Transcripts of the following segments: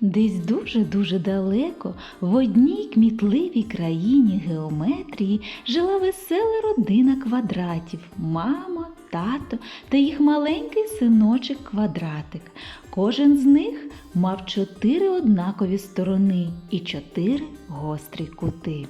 Десь дуже-дуже далеко, в одній кмітливій країні геометрії жила весела родина квадратів мама, тато та їх маленький синочок квадратик. Кожен з них мав чотири однакові сторони і чотири гострі кути.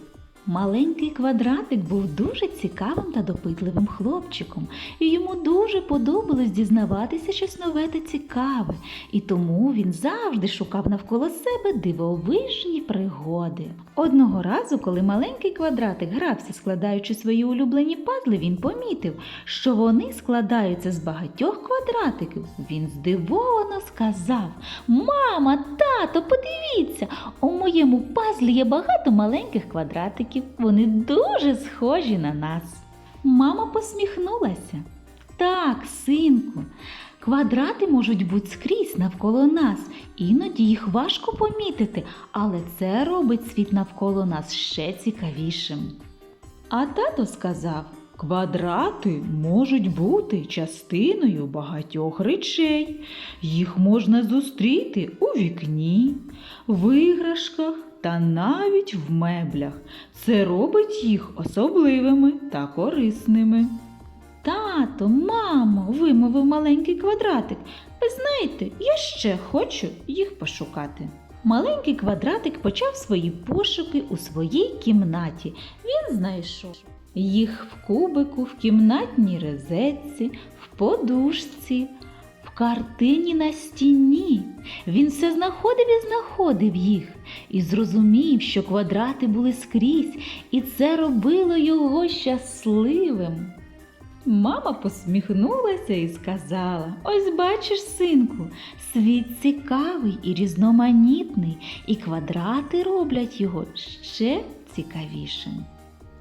Маленький квадратик був дуже цікавим та допитливим хлопчиком, і йому дуже подобалось дізнаватися щось нове та цікаве, і тому він завжди шукав навколо себе дивовижні пригоди. Одного разу, коли маленький квадратик грався, складаючи свої улюблені пазли, він помітив, що вони складаються з багатьох квадратиків. Він здивовано сказав: Мама, тато, подивіться, у моєму пазлі є багато маленьких квадратиків. Вони дуже схожі на нас. Мама посміхнулася. Так, синку, квадрати можуть бути скрізь навколо нас, іноді їх важко помітити, але це робить світ навколо нас ще цікавішим. А тато сказав: Квадрати можуть бути частиною багатьох речей. Їх можна зустріти у вікні, в іграшках та навіть в меблях. Це робить їх особливими та корисними. Тато, мамо, вимовив маленький квадратик. Ви знаєте, я ще хочу їх пошукати. Маленький квадратик почав свої пошуки у своїй кімнаті. Він знайшов їх в кубику, в кімнатній розетці, в подушці, в картині на стіні. Він все знаходив і знаходив їх і зрозумів, що квадрати були скрізь, і це робило його щасливим. Мама посміхнулася і сказала: Ось бачиш, синку, світ цікавий і різноманітний, і квадрати роблять його ще цікавішим.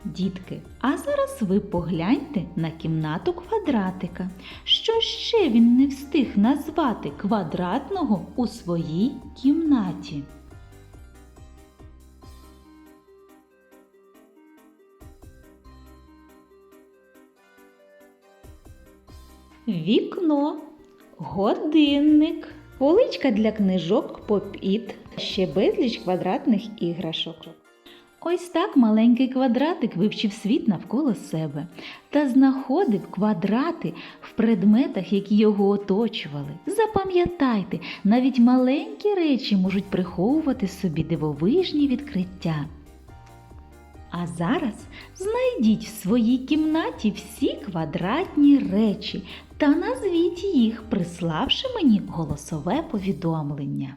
Дітки, а зараз ви погляньте на кімнату квадратика. Що ще він не встиг назвати квадратного у своїй кімнаті? Вікно, годинник, поличка для книжок попіт, ще безліч квадратних іграшок. Ось так маленький квадратик вивчив світ навколо себе та знаходив квадрати в предметах, які його оточували. Запам'ятайте, навіть маленькі речі можуть приховувати собі дивовижні відкриття. А зараз знайдіть в своїй кімнаті всі квадратні речі та назвіть їх, приславши мені голосове повідомлення.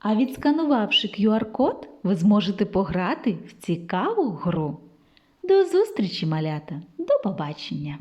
А відсканувавши QR-код, ви зможете пограти в цікаву гру. До зустрічі, малята! До побачення!